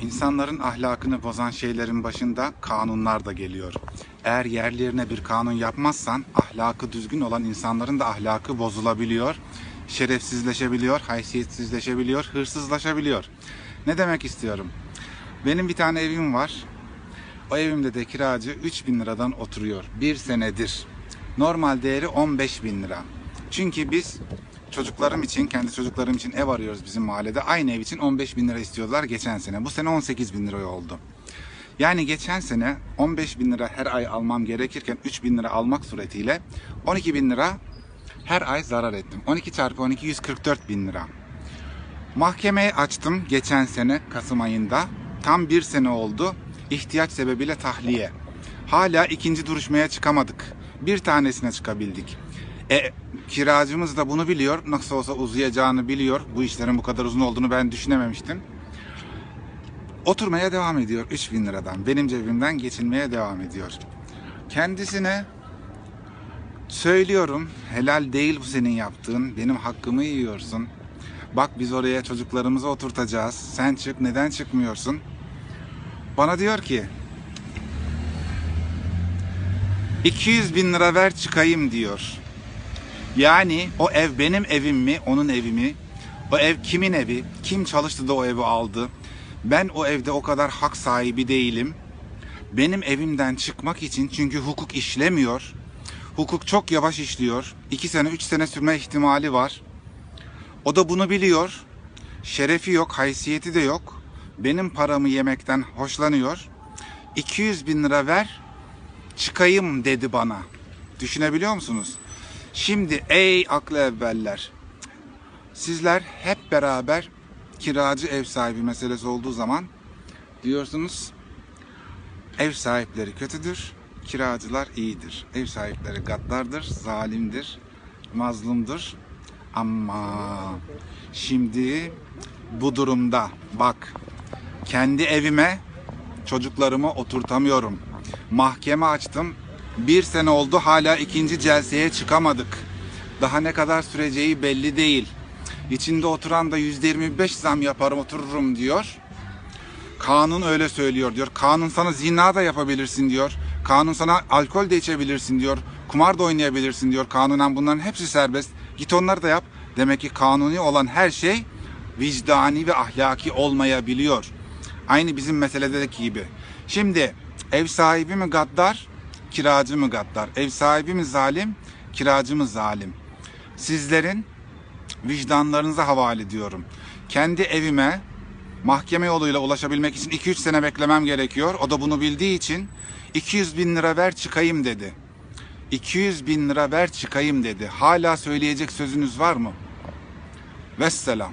İnsanların ahlakını bozan şeylerin başında kanunlar da geliyor. Eğer yerlerine bir kanun yapmazsan ahlakı düzgün olan insanların da ahlakı bozulabiliyor. Şerefsizleşebiliyor, haysiyetsizleşebiliyor, hırsızlaşabiliyor. Ne demek istiyorum? Benim bir tane evim var. O evimde de kiracı 3000 liradan oturuyor. Bir senedir. Normal değeri 15 bin lira. Çünkü biz çocuklarım için, kendi çocuklarım için ev arıyoruz bizim mahallede. Aynı ev için 15 bin lira istiyorlar geçen sene. Bu sene 18 bin lira oldu. Yani geçen sene 15 bin lira her ay almam gerekirken 3 bin lira almak suretiyle 12 bin lira her ay zarar ettim. 12 çarpı 12 144 bin lira. Mahkemeye açtım geçen sene Kasım ayında. Tam bir sene oldu. İhtiyaç sebebiyle tahliye. Hala ikinci duruşmaya çıkamadık. Bir tanesine çıkabildik. E, kiracımız da bunu biliyor. Nasıl olsa uzayacağını biliyor. Bu işlerin bu kadar uzun olduğunu ben düşünememiştim. Oturmaya devam ediyor 3000 liradan. Benim cebimden geçinmeye devam ediyor. Kendisine söylüyorum helal değil bu senin yaptığın. Benim hakkımı yiyorsun. Bak biz oraya çocuklarımızı oturtacağız. Sen çık neden çıkmıyorsun? Bana diyor ki 200 bin lira ver çıkayım diyor. Yani o ev benim evim mi, onun evi mi? O ev kimin evi? Kim çalıştı da o evi aldı? Ben o evde o kadar hak sahibi değilim. Benim evimden çıkmak için çünkü hukuk işlemiyor. Hukuk çok yavaş işliyor. 2 sene, 3 sene sürme ihtimali var. O da bunu biliyor. Şerefi yok, haysiyeti de yok. Benim paramı yemekten hoşlanıyor. 200 bin lira ver, çıkayım dedi bana. Düşünebiliyor musunuz? Şimdi ey aklı evveller. Sizler hep beraber kiracı ev sahibi meselesi olduğu zaman diyorsunuz ev sahipleri kötüdür, kiracılar iyidir. Ev sahipleri gaddardır, zalimdir, mazlumdur. Ama şimdi bu durumda bak kendi evime çocuklarımı oturtamıyorum. Mahkeme açtım. Bir sene oldu hala ikinci celseye çıkamadık. Daha ne kadar süreceği belli değil. İçinde oturan da yüzde 25 zam yaparım otururum diyor. Kanun öyle söylüyor diyor. Kanun sana zina da yapabilirsin diyor. Kanun sana alkol de içebilirsin diyor. Kumar da oynayabilirsin diyor. Kanunen bunların hepsi serbest. Git onları da yap. Demek ki kanuni olan her şey vicdani ve ahlaki olmayabiliyor. Aynı bizim meseledeki gibi. Şimdi ev sahibi mi gaddar, kiracı mı gaddar? Ev sahibi mi zalim, kiracı mı zalim? Sizlerin vicdanlarınıza havale ediyorum. Kendi evime mahkeme yoluyla ulaşabilmek için 2-3 sene beklemem gerekiyor. O da bunu bildiği için 200 bin lira ver çıkayım dedi. 200 bin lira ver çıkayım dedi. Hala söyleyecek sözünüz var mı? Vesselam.